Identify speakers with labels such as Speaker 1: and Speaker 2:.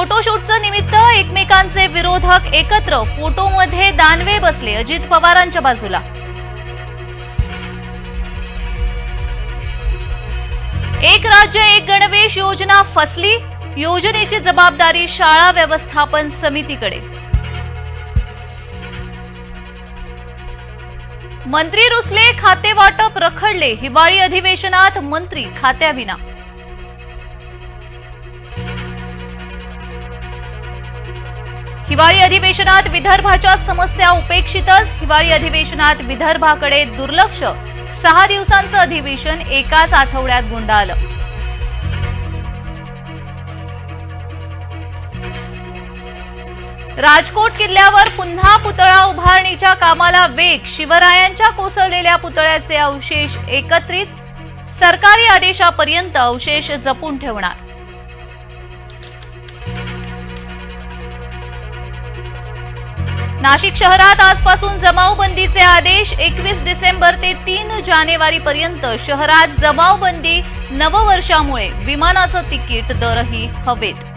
Speaker 1: फोटोशूटचं निमित्त एकमेकांचे विरोधक एकत्र फोटोमध्ये दानवे बसले अजित पवारांच्या बाजूला. एक राज्य एक गणवेश योजना फसली? योजनेची जबाबदारी शाळा व्यवस्थापन समितीकडे. मंत्री रुसले खाते वाटप रखडले हिवाळी अधिवेशनात मंत्री खात्याविना. हिवाळी अधिवेशनात विदर्भाच्या समस्या उपेक्षितच. हिवाळी अधिवेशनात विदर्भाकडे दुर्लक्ष. सहा दिवसांचं अधिवेशन एकाच आठवड्यात गुंडाळलं. राजकोट किल्ल्यावर पुन्हा पुतळा उभारणीच्या कामाला वेग. शिवरायांच्या कोसळलेल्या पुतळ्याचे अवशेष एकत्रित. सरकारी आदेशापर्यंत अवशेष जपून ठेवणार. नाशिक शहरात आजपासून जमावबंदीचे आदेश एकवीस डिसेंबर ते तीन जानेवारी पर्यंत शहरात जमावबंदी नववर्षामुळे विमानाचं तिकीट दरही हवेत.